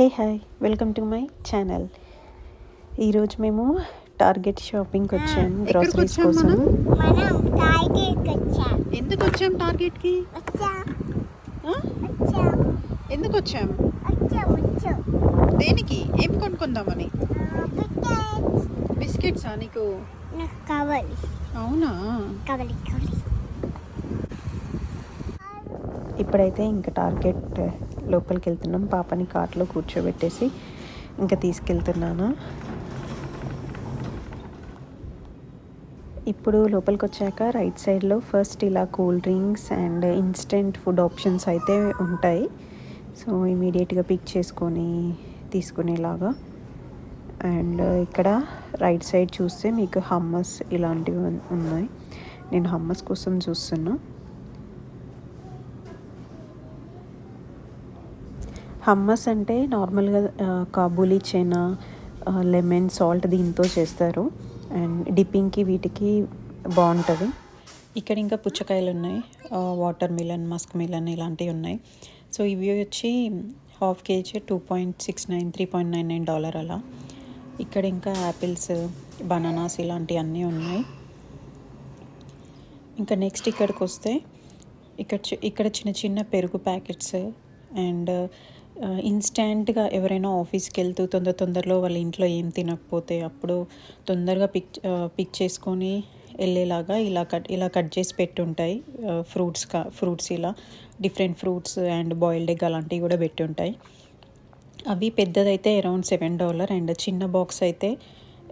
Hey hi welcome to my channel ఈరోజు మేము target షాపింగ్కి వచ్చాం ఎక్కడికి గ్రాసరీస్ కోసం. ఎందుకు వచ్చాం టార్గెట్కి ఎందుకు వచ్చాం? దేనికి? ఏం కొనుక్కుందామని? బిస్కెట్స్ బిస్కెట్సా నీకు? నాకు కావాలి. అవునా? కావాలి కావాలి. ఇప్పుడైతే ఇంకా టార్గెట్ లోపలికి వెళ్తున్నాం పాపని కార్ట్లో కూర్చోబెట్టేసి ఇంకా తీసుకెళ్తున్నాను. ఇప్పుడు లోపలికి వచ్చాక రైట్ సైడ్లో ఫస్ట్ ఇలా cool drinks and instant food options అయితే ఉంటాయి. సో ఇమీడియట్గా పిక్ చేసుకొని తీసుకునేలాగా. అండ్ ఇక్కడ రైట్ సైడ్ చూస్తే మీకు హమ్మస్ ఇలాంటివి ఉన్నాయి. నేను హమ్మస్ కోసం చూస్తున్నాను హమ్మస్ అంటే నార్మల్గా కాబూలీ చైనా లెమన్ సాల్ట్ దీంతో చేస్తారు. అండ్ డిప్పింగ్కి వీటికి బాగుంటుంది. ఇక్కడ ఇంకా పుచ్చకాయలు ఉన్నాయి. వాటర్ మిలన్ మస్క్ మిలన్ ఇలాంటివి ఉన్నాయి. సో ఇవి వచ్చి half KG two point six nine three point nine nine dollar అలా. ఇక్కడ ఇంకా యాపిల్స్ బనానాస్ ఇలాంటివి అన్నీ ఉన్నాయి. ఇంకా నెక్స్ట్ ఇక్కడికి వస్తే ఇక్కడ చి- ఇక్కడ చిన్న చిన్న పెరుగు ప్యాకెట్స్ అండ్ ఇన్స్టాంట్గా ఎవరైనా ఆఫీస్కి వెళ్తూ తొందర తొందరలో వాళ్ళ ఇంట్లో ఏం తినకపోతే అప్పుడు తొందరగా పిక్ పిక్ చేసుకొని వెళ్ళేలాగా ఇలా కట్ ఇలా కట్ చేసి పెట్టుంటాయి. ఫ్రూట్స్ కా ఫ్రూట్స్ ఇలా different fruits and boiled egg అలాంటివి కూడా పెట్టుంటాయి. అవి పెద్దదైతే అరౌండ్ సెవెన్ డాలర్ అండ్ చిన్న బాక్స్ అయితే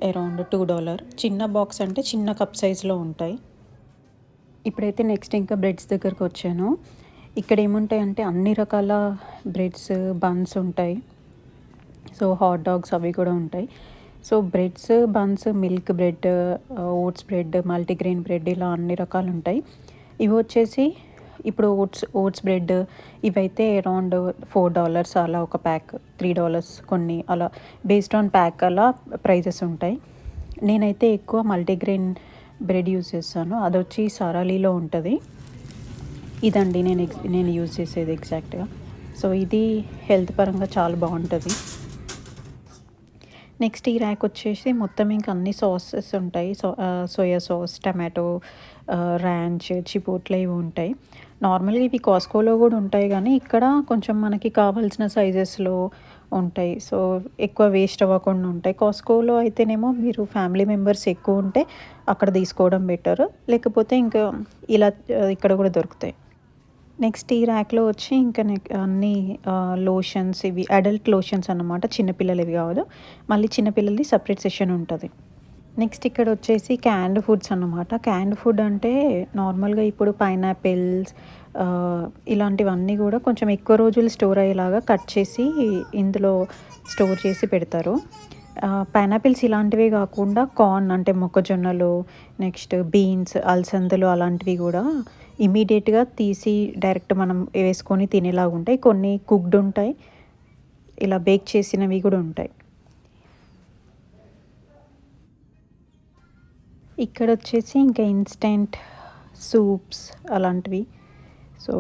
అరౌండ్ టూ డాలర్. చిన్న బాక్స్ అంటే చిన్న కప్ సైజులో ఉంటాయి. ఇప్పుడైతే నెక్స్ట్ ఇంకా బ్రెడ్స్ దగ్గరకు వచ్చాను. ఇక్కడ ఏముంటాయంటే అన్ని రకాల బ్రెడ్స్ బన్స్ ఉంటాయి. సో హాట్ డాగ్స్ అవి కూడా ఉంటాయి. So breads buns milk bread oats bread multigrain bread ఇలా అన్ని రకాలు ఉంటాయి ఇవి వచ్చేసి ఇప్పుడు ఓట్స్ ఓట్స్ బ్రెడ్ ఇవైతే అరౌండ్ ఫోర్ డాలర్స్ అలా ఒక ప్యాక్ త్రీ డాలర్స్ కొన్ని అలా బేస్డ్ ఆన్ ప్యాక్ అలా ప్రైజెస్ ఉంటాయి. నేనైతే ఎక్కువ మల్టీగ్రెయిన్ బ్రెడ్ యూజ్ చేస్తాను. అది వచ్చి సారాలీలో ఉంటుంది. ఇదండి నేను నేను యూజ్ చేసేది ఎగ్జాక్ట్గా సో ఇది హెల్త్ పరంగా చాలా బాగుంటుంది. నెక్స్ట్ ఈ ర్యాక్ వచ్చేసి మొత్తం ఇంకా అన్ని సాసెస్ ఉంటాయి. So soya sauce tomato ranch chipotle ఇవి ఉంటాయి. నార్మల్గా ఇవి కాస్కోలో కూడా ఉంటాయి కానీ ఇక్కడ కొంచెం మనకి కావాల్సిన సైజెస్లో ఉంటాయి. సో ఎక్కువ వేస్ట్ అవ్వకుండా ఉంటాయి. కాస్కోలో అయితేనేమో మీరు ఫ్యామిలీ మెంబర్స్ ఎక్కువ ఉంటే అక్కడ తీసుకోవడం బెటర్ లేకపోతే ఇంకా ఇలా uh, ఇక్కడ కూడా దొరుకుతాయి. నెక్స్ట్ ఈ ర్యాక్లో వచ్చి ఇంకా నెక్- అన్ని లోషన్స్ ఇవి అడల్ట్ లోషన్స్ అన్నమాట చిన్నపిల్లలవి కాదు. మళ్ళీ చిన్నపిల్లలది సపరేట్ సెషన్ ఉంటుంది. నెక్స్ట్ ఇక్కడ వచ్చేసి క్యాండ్ ఫుడ్స్ అన్నమాట. క్యాండ్ ఫుడ్ అంటే నార్మల్గా ఇప్పుడు పైనాపిల్స్ ఇలాంటివన్నీ కూడా కొంచెం ఎక్కువ రోజులు స్టోర్ అయ్యేలాగా కట్ చేసి ఇందులో స్టోర్ చేసి పెడతారు. పైనాపిల్స్ ఇలాంటివే కాకుండా కార్న్ అంటే మొక్కజొన్నలు నెక్స్ట్ బీన్స్ అలసందలు అలాంటివి కూడా ఇమీడియట్గా తీసి డైరెక్ట్ మనం వేసుకొని తినేలాగా ఉంటాయి. కొన్ని కుక్డ్ ఉంటాయి. ఇలా బేక్ చేసినవి కూడా ఉంటాయి. ఇక్కడ వచ్చేసి ఇంకా ఇన్స్టెంట్ సూప్స్ అలాంటివి. సో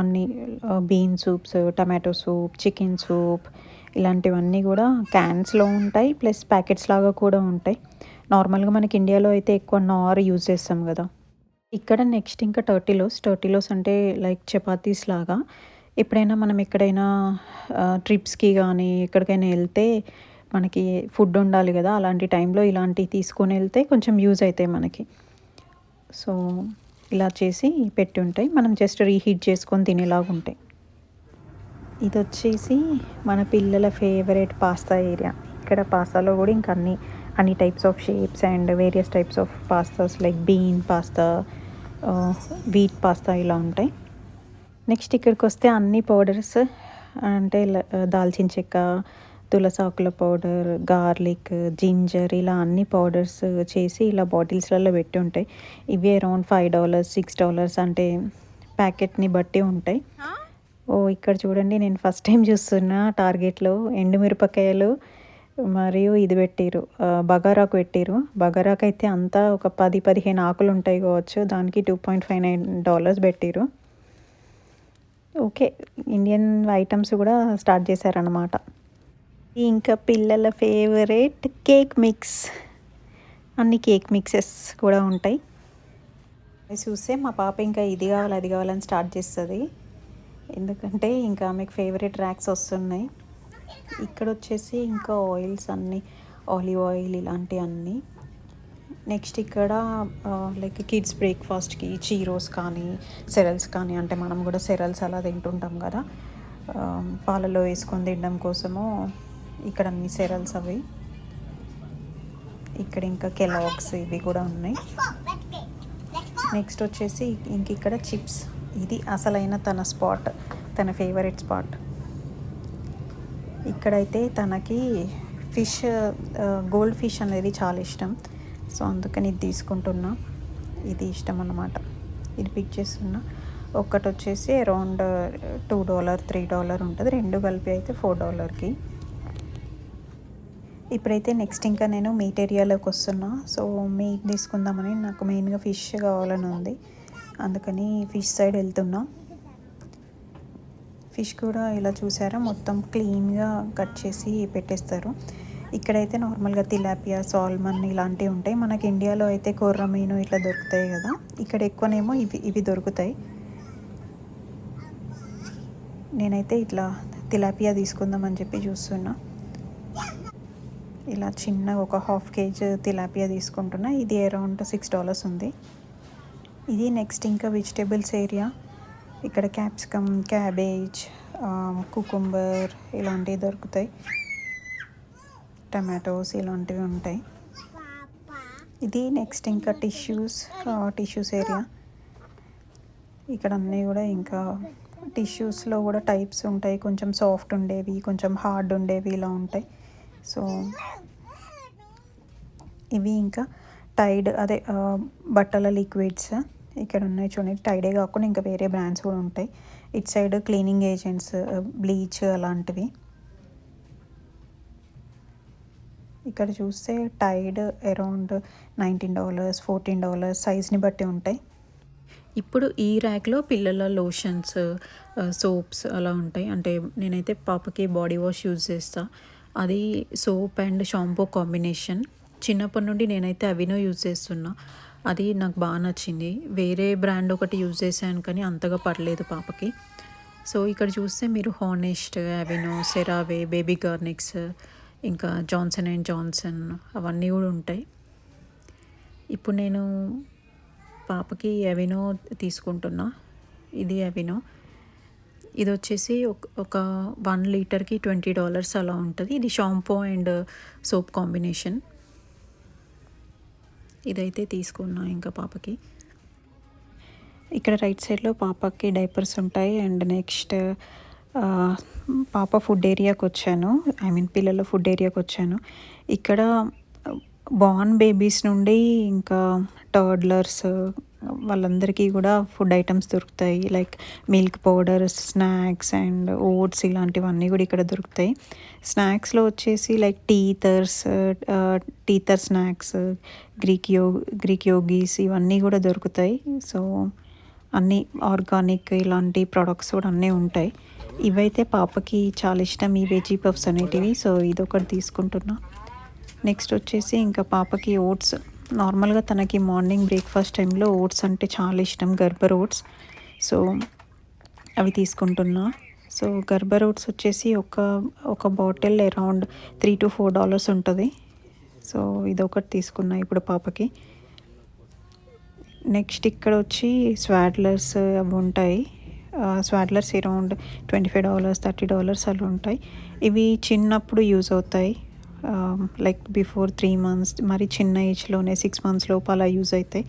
అన్ని bean soups tomato soup chicken soup ఇలాంటివన్నీ కూడా క్యాన్స్లో ఉంటాయి. ప్లస్ ప్యాకెట్స్ లాగా కూడా ఉంటాయి. నార్మల్గా మనకి ఇండియాలో అయితే ఎక్కువ నార్ యూజ్ చేస్తాం కదా. ఇక్కడ నెక్స్ట్ ఇంకా టర్టిలోస్ టర్టిలోస్ అంటే లైక్ చపాతీస్ లాగా. ఎప్పుడైనా మనం ఎక్కడైనా ట్రిప్స్కి కానీ ఎక్కడికైనా వెళ్తే మనకి ఫుడ్ ఉండాలి కదా. అలాంటి టైంలో ఇలాంటివి తీసుకొని వెళ్తే కొంచెం యూజ్ అవుతాయి మనకి. సో ఇలా చేసి పెట్టి ఉంటాయి. మనం జస్ట్ రీహీట్ చేసుకొని తినేలాగా ఉంటాయి. ఇది వచ్చేసి మన పిల్లల ఫేవరెట్ పాస్తా ఏరియా ఇక్కడ పాస్తాలో కూడా ఇంకా అన్ని అన్ని types of shapes and various types of pastas like bean pasta wheat pasta ఇలా ఉంటాయి. నెక్స్ట్ ఇక్కడికి వస్తే అన్ని పౌడర్స్ అంటే ల- దాల్చిన చెక్క తులసాకుల పౌడర్ గార్లిక్ జింజర్ ఇలా అన్ని పౌడర్స్ చేసి ఇలా బాటిల్స్లలో పెట్టి ఉంటాయి. ఇవి around five dollars six dollars అంటే ప్యాకెట్ని బట్టి ఉంటాయి. ఓ ఇక్కడ చూడండి నేను ఫస్ట్ టైం చూస్తున్నా టార్గెట్లో ఎండుమిరపకాయలు మరియు ఇది పెట్టిరు. బగారాకు పెట్టిరు. బగారాకు అయితే అంతా ఒక పది పదిహేను ఆకులు ఉంటాయి కావచ్చు. దానికి two point five nine dollars పెట్టిరు. ఓకే ఇండియన్ ఐటమ్స్ కూడా స్టార్ట్ చేశారనమాట ఇంకా పిల్లల ఫేవరెట్ కేక్ మిక్స్. అన్ని కేక్ మిక్సెస్ కూడా ఉంటాయి. అవి చూస్తే మా పాప ఇంకా ఇది కావాలి అది కావాలని స్టార్ట్ చేస్తుంది. ఎందుకంటే ఇంకా ఆమెకు ఫేవరెట్ ర్యాక్స్ వస్తున్నాయి. ఇక్కడ వచ్చేసి ఇంకా ఆయిల్స్ అన్నీ ఆలివ్ ఆయిల్ ఇలాంటివి అన్నీ. నెక్స్ట్ ఇక్కడ లైక్ కిడ్స్ బ్రేక్ఫాస్ట్కి చీరోస్ కానీ సెరల్స్ కానీ అంటే మనం కూడా సెరల్స్ అలా తింటుంటాం కదా. పాలలో వేసుకొని తినడం కోసము ఇక్కడ అన్ని సెరల్స్ అవి. ఇక్కడ ఇంకా కెలాగ్స్ ఇవి కూడా ఉన్నాయి. నెక్స్ట్ వచ్చేసి ఇంక ఇక్కడ చిప్స్. ఇది అసలైన తన స్పాట్ తన ఫేవరెట్ స్పాట్. ఇక్కడైతే తనకి ఫిష్ గోల్డ్ ఫిష్ అనేది చాలా ఇష్టం. సో అందుకని ఇది తీసుకుంటున్నా. ఇది ఇష్టం అన్నమాట. ఇది పిక్ చేస్తున్నా. ఒక్కటి వచ్చేసి around two dollar three dollar ఉంటుంది. రెండు కలిపి అయితే ఫోర్ డాలర్కి. ఇప్పుడైతే నెక్స్ట్ ఇంకా నేను మీట్ ఏరియాలోకి వస్తున్నా. సో మీట్ తీసుకుందామని నాకు మెయిన్గా ఫిష్ కావాలని ఉంది. అందుకని ఫిష్ సైడ్ వెళ్తున్నా. ఫిష్ కూడా ఇలా చూసారా? మొత్తం క్లీన్గా కట్ చేసి పెట్టేస్తారు. ఇక్కడైతే నార్మల్గా తిలాపియా సాల్మన్ ఇలాంటివి ఉంటాయి. మనకి ఇండియాలో అయితే కొర్ర మీను ఇట్లా దొరుకుతాయి కదా? ఇక్కడ ఎక్కువనేమో ఇవి ఇవి దొరుకుతాయి. నేనైతే ఇట్లా తిలాపియా తీసుకుందామని చెప్పి చూస్తున్నా. ఇలా చిన్న ఒక హాఫ్ కేజీ తిలాపియా తీసుకుంటున్నా. ఇది అరౌండ్ సిక్స్ డాలర్స్ ఉంది. ఇది నెక్స్ట్ ఇంకా వెజిటేబుల్స్ ఏరియా. ఇక్కడ క్యాప్సికమ్ క్యాబేజ్ కుకుంబర్ ఇలాంటివి దొరుకుతాయి. టమాటోస్ ఇలాంటివి ఉంటాయి. ఇది నెక్స్ట్ ఇంకా టిష్యూస్ టిష్యూస్ ఏరియా ఇక్కడ అన్నీ కూడా ఇంకా టిష్యూస్లో కూడా టైప్స్ ఉంటాయి. కొంచెం సాఫ్ట్ ఉండేవి కొంచెం హార్డ్ ఉండేవి ఇలా ఉంటాయి. సో ఇవి ఇంకా టైడ్ అదే బట్టల లిక్విడ్స్ ఇక్కడ ఉన్నాయి చూడండి టైడే కాకుండా ఇంకా వేరే బ్రాండ్స్ కూడా ఉంటాయి. It side cleaning agents bleach అలాంటివి. ఇక్కడ చూస్తే Tide around nineteen dollars fourteen dollars సైజ్ని బట్టి ఉంటాయి. ఇప్పుడు ఈ ర్యాక్లో పిల్లల లోషన్స్ సోప్స్ uh, అలా ఉంటాయి. అంటే నేనైతే పాపకి బాడీ వాష్ యూజ్ చేస్తా. అది సోప్ అండ్ షాంపూ కాంబినేషన్ చిన్నప్పటి నుండి నేనైతే అవినో యూజ్ చేస్తున్నా. అది నాకు బాగా నచ్చింది. వేరే బ్రాండ్ ఒకటి యూజ్ చేశాను కానీ అంతగా పడలేదు పాపకి. సో ఇక్కడ చూస్తే మీరు హానెస్ట్ అవినో సెరావే బేబీ గార్నిక్స్ ఇంకా జాన్సన్ అండ్ జాన్సన్ అవన్నీ కూడా ఉంటాయి. ఇప్పుడు నేను పాపకి అవినో తీసుకుంటున్నా. ఇది అవినో ఇది వచ్చేసి ఒక ఒక వన్ లీటర్కి ట్వంటీ డాలర్స్ అలా ఉంటుంది. ఇది షాంపూ అండ్ సోప్ కాంబినేషన్ ఇదైతే తీసుకున్నా ఇంకా పాపకి. ఇక్కడ రైట్ సైడ్లో పాపకి డైపర్స్ ఉంటాయి అండ్ నెక్స్ట్ పాప ఫుడ్ ఏరియాకి వచ్చాను ఐ మీన్ పిల్లల ఫుడ్ ఏరియాకి వచ్చాను ఇక్కడ బార్న్ బేబీస్ నుండి ఇంకా టర్డ్లర్స్ వాళ్ళందరికీ కూడా ఫుడ్ ఐటమ్స్ దొరుకుతాయి. Like milk powder snacks and oats ఇలాంటివన్నీ కూడా ఇక్కడ దొరుకుతాయి. స్నాక్స్లో వచ్చేసి like teethers teether snacks Greek yo Greek Yogis ఇవన్నీ కూడా దొరుకుతాయి. సో అన్నీ ఆర్గానిక్ ఇలాంటి ప్రొడక్ట్స్ కూడా అన్నీ ఉంటాయి. ఇవైతే పాపకి చాలా ఇష్టం ఈ వెజీ పఫ్స్ అనేటివి. సో ఇదొకటి తీసుకుంటున్నా. నెక్స్ట్ వచ్చేసి ఇంకా పాపకి ఓట్స్. నార్మల్గా తనకి మార్నింగ్ బ్రేక్ఫాస్ట్ టైంలో ఓట్స్ అంటే చాలా ఇష్టం గర్భర్ ఓట్స్. సో అవి తీసుకుంటున్నా. సో గర్భర్ ఓట్స్ వచ్చేసి ఒక ఒక bottle around three to four dollars ఉంటుంది. సో ఇదొకటి తీసుకున్నా ఇప్పుడు పాపకి. నెక్స్ట్ ఇక్కడ వచ్చి స్వాడ్లర్స్ అవి ఉంటాయి. Swaddlers around twenty five dollars thirty dollars అలా ఉంటాయి. ఇవి చిన్నప్పుడు యూజ్ అవుతాయి. లైక్ బిఫోర్ త్రీ మంత్స్ మరి చిన్న ఏజ్లోనే సిక్స్ మంత్స్ లోపు అలా యూజ్ అవుతాయి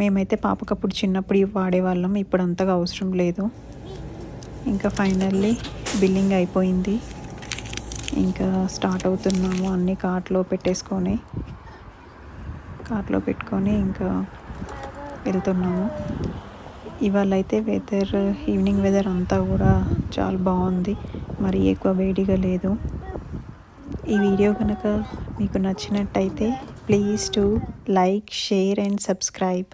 మేమైతే పాపకప్పుడు చిన్నప్పుడు వాడేవాళ్ళం ఇప్పుడు అంతగా అవసరం లేదు. ఇంకా ఫైనల్లీ బిల్లింగ్ అయిపోయింది. ఇంకా స్టార్ట్ అవుతున్నాము అన్నీ కార్ట్లో పెట్టేసుకొని. కార్ట్లో పెట్టుకొని ఇంకా వెళ్తున్నాము. ఇవాళ అయితే వెదర్ ఈవినింగ్ వెదర్ అంతా కూడా చాలా బాగుంది. మరి ఎక్కువ వేడిగా లేదు. ఈ వీడియో కనుక మీకు నచ్చినట్టయితే please to like share and subscribe.